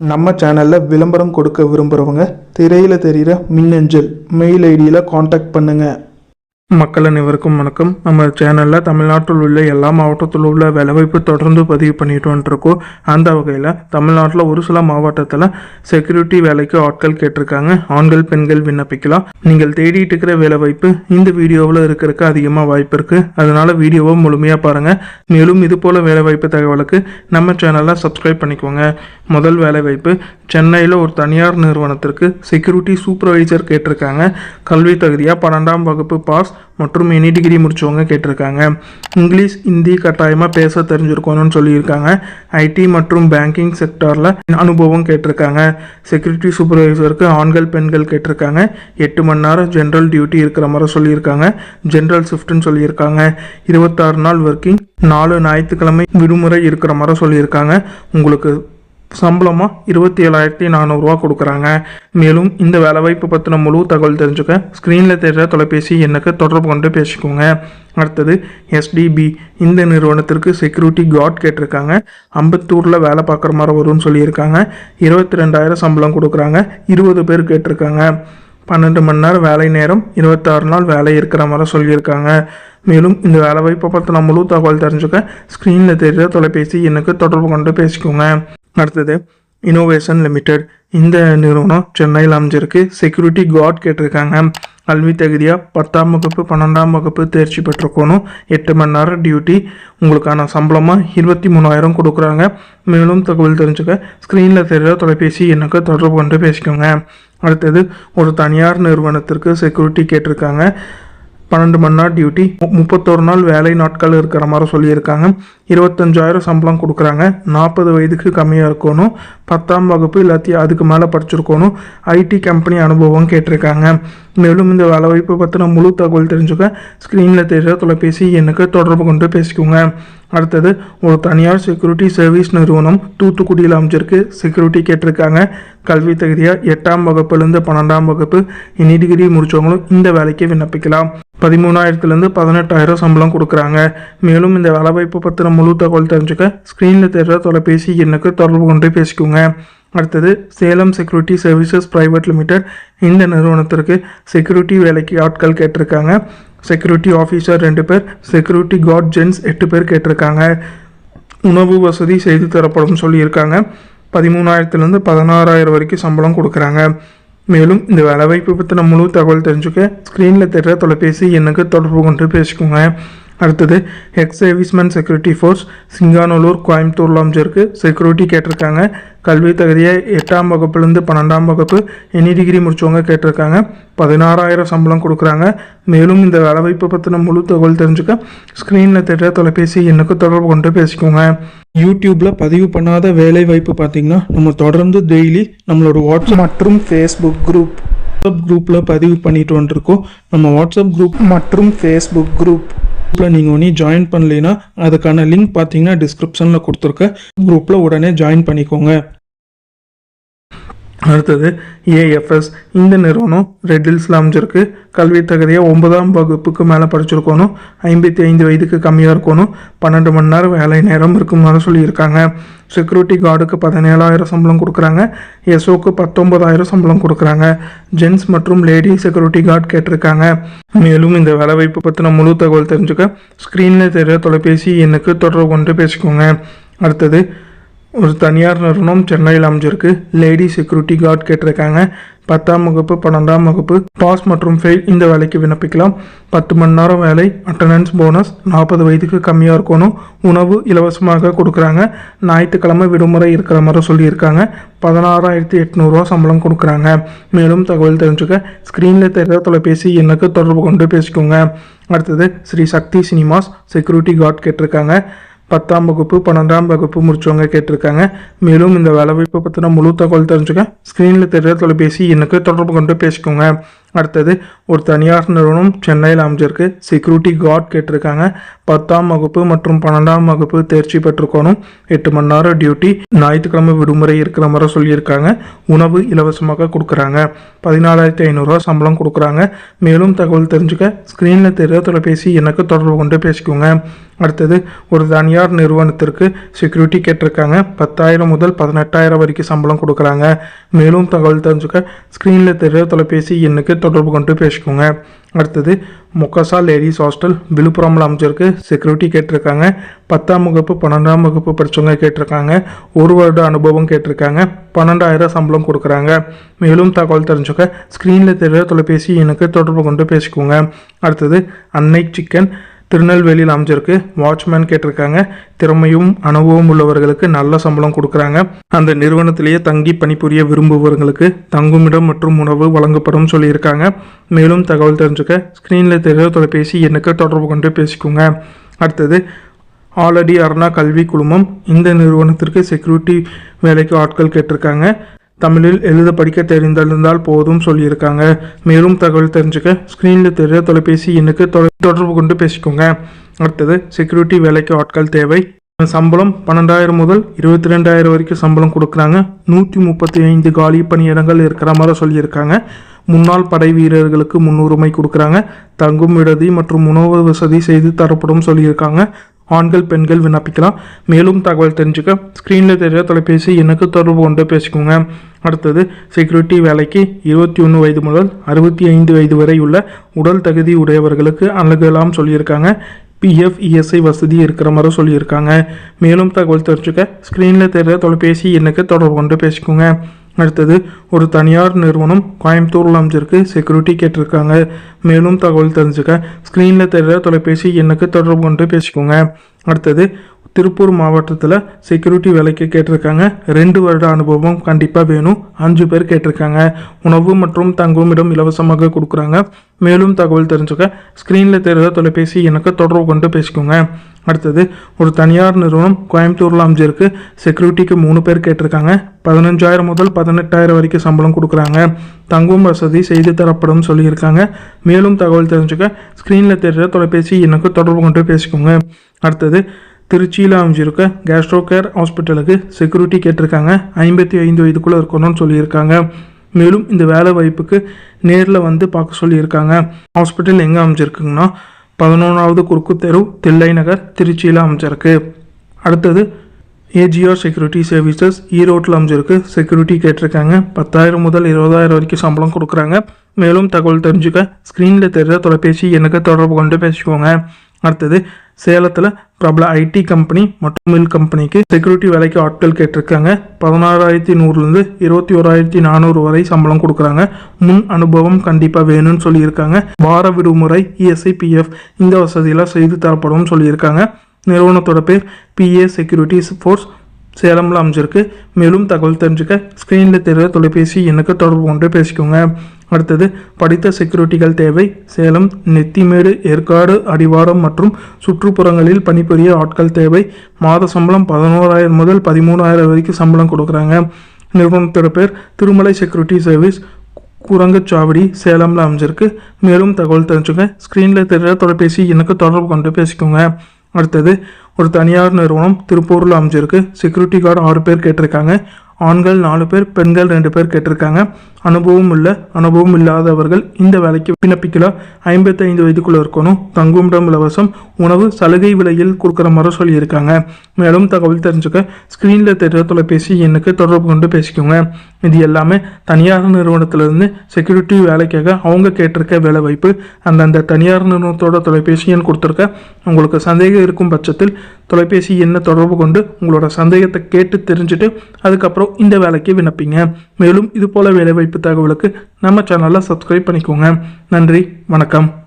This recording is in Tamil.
நம்ம சேனலில் விளம்பரம் கொடுக்க விரும்புகிறவங்க திரையில் தெரிகிற மின்னஞ்சல் மெயில் ஐடியில் காண்டாக்ட் பண்ணுங்கள் மக்கள் அனைவருக்கும் வணக்கம். நம்ம சேனலில் தமிழ்நாட்டில் உள்ள எல்லா மாவட்டத்தில் உள்ள வேலைவாய்ப்பு தொடர்ந்து பதிவு பண்ணிட்டு வந்துருக்கோம். அந்த வகையில் தமிழ்நாட்டில் ஒரு சில மாவட்டத்தில் செக்யூரிட்டி வேலைக்கு ஆட்கள் கேட்டிருக்காங்க. ஆண்கள் பெண்கள் விண்ணப்பிக்கலாம். நீங்கள் தேடிட்டு இருக்கிற வேலைவாய்ப்பு இந்த வீடியோவில் இருக்கிறதுக்கு அதிகமாக வாய்ப்பு இருக்குது அதனால வீடியோவை முழுமையாக பாருங்கள் மேலும் இது போல் வேலைவாய்ப்பு தகவலுக்கு நம்ம சேனலில் சப்ஸ்கிரைப் பண்ணிக்கோங்க. முதல் வேலைவாய்ப்பு சென்னையில் ஒரு தனியார் நிறுவனத்திற்கு செக்யூரிட்டி சூப்பர்வைசர் கேட்டிருக்காங்க. கல்வி தகுதியாக பன்னெண்டாம் வகுப்பு பாஸ் மற்றும் எனி டிகிரி முடித்தவங்க கேட்டிருக்காங்க. இங்கிலீஷ் ஹிந்தி கட்டாயமாக பேச தெரிஞ்சிருக்கணும்னு சொல்லியிருக்காங்க. ஐடி மற்றும் பேங்கிங் செக்டாரில் அனுபவம் கேட்டிருக்காங்க. செக்யூரிட்டி சூப்பர்வைசருக்கு ஆண்கள் பெண்கள் கேட்டிருக்காங்க. எட்டு மணி நேரம் ஜென்ரல் டியூட்டி இருக்கிற மாதிரி சொல்லியிருக்காங்க. ஜென்ரல் ஷிஃப்ட்னு சொல்லியிருக்காங்க. இருபத்தாறு நாள் ஒர்க்கிங் நாலு ஞாயிற்றுக்கிழமை விடுமுறை இருக்கிற மாதிரி சொல்லியிருக்காங்க. உங்களுக்கு சம்பளமாக இருபத்தி ஏழாயிரத்தி நானூறுரூவா கொடுக்குறாங்க. மேலும் இந்த வேலைவாய்ப்பு பற்றின முழு தகவல் தெரிஞ்சுக்க ஸ்க்ரீனில் தெரிகிற தொலைபேசி எண்ணுக்கு தொடர்பு கொண்டு பேசிக்கோங்க. அடுத்தது எஸ்டிபி இந்த நிறுவனத்திற்கு செக்யூரிட்டி கார்ட் கேட்டிருக்காங்க. அம்பத்தூரில் வேலை பார்க்குற மாதிரி வரும்னு சொல்லியிருக்காங்க. இருபத்தி ரெண்டாயிரம் சம்பளம் கொடுக்குறாங்க. இருபது பேர் கேட்டிருக்காங்க. பன்னெண்டு மணி நேரம் வேலை நேரம் இருபத்தாறு நாள் வேலை இருக்கிற மாதிரி சொல்லியிருக்காங்க. மேலும் இந்த வேலைவாய்ப்பை பற்றின முழு தகவல் தெரிஞ்சுக்க ஸ்க்ரீனில் தெரிகிற தொலைபேசி எனக்கு தொடர்பு கொண்டு பேசிக்கோங்க. அடுத்தது இனோவேஷன் லிமிடெட் இந்த நிறுவனம் சென்னையில் அமைஞ்சிருக்கு. செக்யூரிட்டி கார்டு கேட்டிருக்காங்க. கல்வி தகுதியாக பத்தாம் வகுப்பு பன்னெண்டாம் வகுப்பு தேர்ச்சி பெற்றுக்கணும் எட்டு மணி நேரம் டியூட்டி உங்களுக்கான சம்பளமாக இருபத்தி மூணாயிரம் கொடுக்குறாங்க. மேலும் தகவல் தெரிஞ்சுக்க ஸ்க்ரீனில் தெரிகிற தொலைபேசி எனக்கு தொடர்பு கொண்டு பேசிக்கோங்க. அடுத்தது ஒரு தனியார் நிறுவனத்திற்கு செக்யூரிட்டி கேட்டிருக்காங்க. பன்னெண்டு மணி நேரம் டியூட்டி முப்பத்தொரு முப்பத்தோரு நாள் வேலை நாட்கள் இருக்கிற மாதிரி சொல்லியிருக்காங்க. இருபத்தஞ்சாயிரம் சம்பளம் கொடுக்குறாங்க. நாற்பது வயதுக்கு கம்மியாக இருக்கணும். பத்தாம் வகுப்பு இல்லாத்தையும் அதுக்கு மேலே படிச்சிருக்கணும். ஐடி கம்பெனி அனுபவம் கேட்டிருக்காங்க. மேலும் இந்த வேலைவாய்ப்பு பற்றின முழு தகவல் தெரிஞ்சுக்க ஸ்க்ரீனில் தெரிகிற தொலைபேசி எண்ணுக்கு தொடர்பு கொண்டு பேசிக்கோங்க. அடுத்தது ஒரு தனியார் செக்யூரிட்டி சர்வீஸ் நிறுவனம் தூத்துக்குடியில் அமைஞ்சிருக்கு. செக்யூரிட்டி கேட்டிருக்காங்க. கல்வி தகுதியாக எட்டாம் வகுப்புலேருந்து பன்னெண்டாம் வகுப்பு. இனி டிகிரி முடித்தவங்களும் இந்த வேலைக்கு விண்ணப்பிக்கலாம். பதிமூணாயிரத்துலேருந்து பதினெட்டாயிரம் சம்பளம் கொடுக்குறாங்க. மேலும் இந்த வேலைவாய்ப்பு பற்றின முழு தகவல் தெரிஞ்சுக்க ஸ்க்ரீனில் தெரிகிற தொலைபேசி எண்ணுக்கு தொடர்பு கொண்டு பேசிக்கோங்க. அடுத்தது Salem security services private limited இந்த நிறுவனத்திற்கு செக்யூரிட்டி வேலைக்கு ஆட்கள் கேட்டிருக்காங்க. செக்யூரிட்டி ஆஃபீஸர் ரெண்டு பேர் செக்யூரிட்டி கார்ட் ஜென்ஸ் எட்டு பேர் கேட்டிருக்காங்க. உணவு வசதி செய்து தரப்படும் சொல்லியிருக்காங்க. பதிமூணாயிரத்துலேருந்து பதினாறாயிரம் வரைக்கும் சம்பளம் கொடுக்குறாங்க. மேலும் இந்த வேலைவாய்ப்பு பற்றின முழு தகவல் தெரிஞ்சுக்க ஸ்க்ரீனில் தெரிகிற தொலைபேசி எண்ணுக்கு தொடர்பு கொண்டு பேசிக்கோங்க. அடுத்தது ex serviceman security force Singanallur கோயம்புத்தூரில் அமைஞ்சிருக்கு செக்யூரிட்டி கேட்டிருக்காங்க. கல்வி தகுதியை எட்டாம் வகுப்புலேருந்து பன்னெண்டாம் வகுப்பு எனி டிகிரி முடிச்சவங்க கேட்டிருக்காங்க. பதினாறாயிரம் சம்பளம் கொடுக்குறாங்க. மேலும் இந்த வேலைவாய்ப்பு பற்றின முழு தகவல் தெரிஞ்சுக்க ஸ்க்ரீனில் தெரிகிற தொலைபேசி எண்ணுக்கு தொடர்பு கொண்டு பேசிக்கோங்க. யூடியூப்பில் பதிவு பண்ணாத வேலை வாய்ப்பு பார்த்தீங்கன்னா நம்ம தொடர்ந்து டெய்லி நம்மளோட வாட்ஸ்அப் மற்றும் ஃபேஸ்புக் குரூப் வாட்ஸ்அப் குரூப்பில் பதிவு பண்ணிட்டு வந்துருக்கோம். நம்ம வாட்ஸ்அப் குரூப் மற்றும் ஃபேஸ்புக் குரூப் குரூப்பில் நீங்கள் ஒன்றி ஜாயின் பண்ணலைன்னா அதுக்கான லிங்க் பார்த்தீங்கன்னா டிஸ்கிரிப்ஷனில் கொடுத்துருக்க குரூப்பில் உடனே ஜாயின் பண்ணிக்கோங்க. அடுத்தது ஏஎஃப்எஸ் இந்த நிறுவனம் ரெட் ஹில்ஸில் அமைஞ்சிருக்கு. கல்வி தகுதியாக ஒன்பதாம் வகுப்புக்கு மேலே படிச்சிருக்கணும். ஐம்பத்தி ஐந்து வயதுக்கு கம்மியாக இருக்கணும். பன்னெண்டு மணி நேரம் வேலை நேரம் இருக்குமாறு சொல்லியிருக்காங்க. செக்யூரிட்டி கார்டுக்கு பதினேழாயிரம் சம்பளம் கொடுக்குறாங்க. எஸ்ஓக்கு பத்தொன்பதாயிரம் சம்பளம் கொடுக்குறாங்க. ஜென்ஸ் மற்றும் லேடி செக்யூரிட்டி கார்டு கேட்டிருக்காங்க. மேலும் இந்த வேலைவாய்ப்பு பற்றின முழு தகவல் தெரிஞ்சுக்க ஸ்க்ரீனில் தெரிய தொலைபேசி எண்ணுக்கு தொடர்பு கொண்டு பேசிக்கோங்க. அடுத்தது ஒரு தனியார் நிறுவனம் சென்னையில் அமைஞ்சிருக்கு. லேடி செக்யூரிட்டி கார்டு கேட்டிருக்காங்க. பத்தாம் வகுப்பு பன்னெண்டாம் வகுப்பு பாஸ் மற்றும் ஃபெயில் இந்த வேலைக்கு விண்ணப்பிக்கலாம். பத்து மணி நேரம் வேலை அட்டண்டன்ஸ் போனஸ் நாற்பது வயதுக்கு கம்மியாக இருக்கணும். உணவு இலவசமாக கொடுக்குறாங்க. ஞாயிற்றுக்கிழமை விடுமுறை இருக்கிற மாதிரி சொல்லியிருக்காங்க. பதினாறாயிரத்தி எட்நூறுரூவா சம்பளம் கொடுக்குறாங்க. மேலும் தகவல் தெரிஞ்சுக்க ஸ்க்ரீனில் தெரிகிற தொலைபேசி எனக்கு தொடர்பு கொண்டு பேசிக்கோங்க. அடுத்தது Sri Sakthi cinemas security guard கேட்டிருக்காங்க. பத்தாம் வகுப்பு பன்னெண்டாம் வகுப்பு முடிச்சவங்க கேட்டிருக்காங்க. மேலும் இந்த வேலைவாய்ப்பு பற்றின முழு தகவல் தெரிஞ்சுக்க ஸ்க்ரீனில் தெரிகிற தொலைபேசி எனக்கு தொடர்பு கொண்டு பேசிக்கோங்க. அடுத்தது ஒரு தனியார் நிறுவனம் சென்னையில் அமைஞ்சிருக்கு. செக்யூரிட்டி கார்டு கேட்டிருக்காங்க. பத்தாம் வகுப்பு மற்றும் பன்னெண்டாம் வகுப்பு தேர்ச்சி பெற்றுக்கணும் எட்டு மணி நேரம் டியூட்டி ஞாயிற்றுக்கிழமை விடுமுறை இருக்கிற மாதிரி சொல்லியிருக்காங்க. உணவு இலவசமாக கொடுக்குறாங்க. பதினாலாயிரத்தி ஐநூறுரூவா சம்பளம் கொடுக்குறாங்க. மேலும் தகவல் தெரிஞ்சுக்க ஸ்க்ரீனில் தெரிய தொலைபேசி எனக்கு தொடர்பு கொண்டு பேசிக்கோங்க. அடுத்தது ஒரு தனியார் நிறுவனத்திற்கு செக்யூரிட்டி கேட்டிருக்காங்க. பத்தாயிரம் முதல் பதினெட்டாயிரம் வரைக்கும் சம்பளம் கொடுக்குறாங்க. மேலும் தகவல் தெரிஞ்சுக்க ஸ்க்ரீனில் தெரிய தொலைபேசி எண்ணுக்கு தொடர்பு கொண்டு பேசிக்கோங்க. அடுத்தது மொக்கசா லேடிஸ் ஹாஸ்டல் விழுப்புரமில் அமைச்சிருக்கு செக்யூரிட்டி கேட்டிருக்காங்க. பத்தாம் வகுப்பு பன்னெண்டாம் வகுப்பு படித்தவங்க கேட்டிருக்காங்க. ஒரு வருட அனுபவம் கேட்டிருக்காங்க. பன்னெண்டாயிரம் சம்பளம் கொடுக்குறாங்க. மேலும் தகவல் தெரிஞ்சுக்க ஸ்க்ரீனில் தெரிய தொலைபேசி எனக்கு தொடர்பு கொண்டு பேசிக்கோங்க. அடுத்தது அன்னை சிக்கன் திருநெல்வேலியில் அமைஞ்சிருக்கு. வாட்ச்மேன் கேட்டிருக்காங்க. திறமையும் அனுபவம் உள்ளவர்களுக்கு நல்ல சம்பளம் கொடுக்குறாங்க. அந்த நிறுவனத்திலேயே தங்கி பணிபுரிய விரும்புபவர்களுக்கு தங்குமிடம் மற்றும் உணவு வழங்கப்படும் சொல்லியிருக்காங்க. மேலும் தகவல் தெரிஞ்சுக்க ஸ்க்ரீனில் தெரிய தொலைபேசி எண்ணுக்கு தொடர்பு கொண்டு பேசிக்கோங்க. அடுத்தது ஆல்ரெடி அருணா கல்வி குழுமம் இந்த நிறுவனத்திற்கு செக்யூரிட்டி வேலைக்கு ஆட்கள் கேட்டிருக்காங்க. தமிழில் எழுத படிக்க தெரிந்திருந்தால் போதும் சொல்லியிருக்காங்க. மேலும் தகவல் தெரிஞ்சுக்க ஸ்க்ரீனில் தெரிய தொலைபேசி எண்ணுக்கு தொலை- தொடர்பு கொண்டு பேசிக்கோங்க. அடுத்தது செக்யூரிட்டி வேலைக்கு ஆட்கள் தேவை. சம்பளம் பன்னெண்டாயிரம் முதல் இருபத்தி ரெண்டாயிரம் வரைக்கும் சம்பளம் கொடுக்குறாங்க. நூற்றி முப்பத்தி ஐந்து காலி பணியிடங்கள் இருக்கிற மாதிரி சொல்லியிருக்காங்க. முன்னாள் படை வீரர்களுக்கு முன்னுரிமை கொடுக்குறாங்க. தங்கும் விடுதி மற்றும் உணவு வசதி செய்து தரப்படும் சொல்லியிருக்காங்க. ஆண்கள் பெண்கள் விண்ணப்பிக்கலாம். மேலும் தகவல் தெரிஞ்சுக்க ஸ்க்ரீனில் தெரிய தொலைபேசி எனக்கு தொடர்பு கொண்டு பேசிக்கோங்க. அடுத்தது செக்யூரிட்டி வேலைக்கு இருபத்தி ஒன்று வயது முதல் அறுபத்தி ஐந்து வயது வரை உள்ள உடல் தகுதி உடையவர்களுக்கு அணுகலாம் சொல்லியிருக்காங்க. பிஎஃப் இஎஸ்ஐ வசதி இருக்கிற மாதிரி சொல்லியிருக்காங்க. மேலும் தகவல் தெரிஞ்சுக்க ஸ்க்ரீனில் தெரிகிற தொலைபேசி எண்ணுக்கு தொடர்பு கொண்டு பேசிக்கோங்க. அடுத்தது ஒரு தனியார் நிறுவனம் கோயம்புத்தூரில் அமைஞ்சிருக்கு. செக்யூரிட்டி கேட்டிருக்காங்க. மேலும் தகவல் தெரிஞ்சுக்க ஸ்க்ரீனில் தெரிகிற தொலைபேசி எண்ணுக்கு தொடர்பு கொண்டு பேசிக்கோங்க. அடுத்தது திருப்பூர் மாவட்டத்தில் செக்யூரிட்டி வேலைக்கு கேட்டிருக்காங்க. ரெண்டு வருட அனுபவம் கண்டிப்பாக வேணும். அஞ்சு பேர் கேட்டிருக்காங்க. உணவு மற்றும் தங்குமிடம் இலவசமாக கொடுக்குறாங்க. மேலும் தகவல் தெரிஞ்சுக்க ஸ்க்ரீனில் தெரிகிற தொலைபேசி எனக்கு தொடர்பு கொண்டு பேசிக்கோங்க. அடுத்தது ஒரு தனியார் நிறுவனம் கோயம்புத்தூரில் அமைஞ்சிருக்கு செக்யூரிட்டிக்கு மூணு பேர் கேட்டிருக்காங்க. பதினஞ்சாயிரம் முதல் பதினெட்டாயிரம் வரைக்கும் சம்பளம் கொடுக்குறாங்க. தங்கும் வசதி செய்து தரப்படும் சொல்லியிருக்காங்க. மேலும் தகவல் தெரிஞ்சுக்க ஸ்க்ரீனில் தெரிகிற தொலைபேசி எனக்கு தொடர்பு கொண்டு பேசிக்கோங்க. அடுத்தது திருச்சியில் அமைஞ்சிருக்க கேஸ்ட்ரோ கேர் ஹாஸ்பிட்டலுக்கு செக்யூரிட்டி கேட்டிருக்காங்க. ஐம்பத்தி ஐந்து வயதுக்குள்ளே இருக்கணும்னு சொல்லியிருக்காங்க. மேலும் இந்த வேலை வாய்ப்புக்கு நேரில் வந்து பார்க்க சொல்லியிருக்காங்க. ஹாஸ்பிட்டல் எங்கே அமைஞ்சிருக்குங்கன்னா பதினொன்றாவது குறுக்கு தெரு தில்லை நகர் திருச்சியில் அமைஞ்சிருக்கு. அடுத்தது ஏஜிஆர் செக்யூரிட்டி சர்வீசஸ் ஈரோட்டில் அமைஞ்சிருக்கு. செக்யூரிட்டி கேட்டிருக்காங்க. பத்தாயிரம் முதல் இருபதாயிரம் வரைக்கும் சம்பளம் கொடுக்குறாங்க. மேலும் தகவல் தெரிஞ்சுக்க ஸ்க்ரீனில் தெரிகிற தொலைபேசி எனக்கு தொடர்பு கொண்டு பேசிக்கோங்க. அடுத்தது சேலத்தில் பிரபல ஐடி கம்பெனி மற்றும் மில் கம்பெனிக்கு செக்யூரிட்டி வேலைக்கு ஆட்கள் கேட்டிருக்காங்க. பதினாறாயிரத்தி நூறுலேருந்து இருபத்தி ஓராயிரத்தி நானூறு வரை சம்பளம் கொடுக்குறாங்க. முன் அனுபவம் கண்டிப்பாக வேணும்னு சொல்லியிருக்காங்க. வார விடுமுறை இஎஸ்ஐ பிஎஃப் இந்த வசதியெல்லாம் செய்து தரப்படும் சொல்லியிருக்காங்க. நிறுவனத்தோட பேர் பிஏ செக்யூரிட்டிஸ் ஃபோர்ஸ் சேலமில் அமைஞ்சிருக்கு மேலும் தகவல் தெரிஞ்சுக்க ஸ்க்ரீனில் தெரிகிற தொலைபேசி எனக்கு தொடர்பு கொண்டு பேசிக்கோங்க. அடுத்தது படித்த செக்யூரிட்டிகள் தேவை. சேலம் நெத்திமேடு ஏற்காடு அடிவாரம் மற்றும் சுற்றுப்புறங்களில் பணிபுரிய ஆட்கள் தேவை. மாத சம்பளம் பதினோராயிரம் முதல் பதிமூணாயிரம் வரைக்கும் சம்பளம் கொடுக்குறாங்க. நிறுவனத்தோட பேர் திருமலை செக்யூரிட்டி சர்வீஸ் குரங்கச்சாவடி சேலமில் அமைஞ்சிருக்கு மேலும் தகவல் தெரிஞ்சுங்க ஸ்க்ரீனில் தெரிகிற தொலைபேசி எனக்கு தொடர்பு கொண்டு பேசிக்கோங்க. அடுத்தது ஒரு தனியார் நிறுவனம் திருப்பூரில் அமைஞ்சிருக்கு. செக்யூரிட்டி கார்டு ஆறு பேர் கேட்டிருக்காங்க. ஆண்கள் நாலு பேர் பெண்கள் ரெண்டு பேர் கேட்டிருக்காங்க. அனுபவம் இல்லை அனுபவம் இல்லாதவர்கள் இந்த வேலைக்கு விண்ணப்பிக்கலாம். ஐம்பத்தைந்து வயதுக்குள்ள இருக்கணும். தங்குமிடம் இலவசம். உணவு சலுகை விலையில் கொடுக்குற மாதிரி சொல்லியிருக்காங்க. மேலும் தகவல் தெரிஞ்சுக்க ஸ்க்ரீனில் தெரிய தொலைபேசி எண்ணுக்கு தொடர்பு கொண்டு பேசிக்கோங்க. இது எல்லாமே தனியார் நிறுவனத்திலிருந்து செக்யூரிட்டி வேலைக்காக அவங்க கேட்டிருக்க வேலை வாய்ப்பு. அந்தந்த தனியார் நிறுவனத்தோட தொலைபேசி எண் கொடுத்துருக்க உங்களுக்கு சந்தேகம் இருக்கும் பட்சத்தில் தொலைபேசி எண்ணை தொடர்பு கொண்டு உங்களோட சந்தேகத்தை கேட்டு தெரிஞ்சுட்டு அதுக்கப்புறம் இந்த வேலைக்கு விண்ணப்பிங்க. மேலும் இது போல வேலைவாய்ப்பு தகவலுக்கு நம்ம சேனலை சப்ஸ்கிரைப் பண்ணிக்கோங்க. நன்றி வணக்கம்.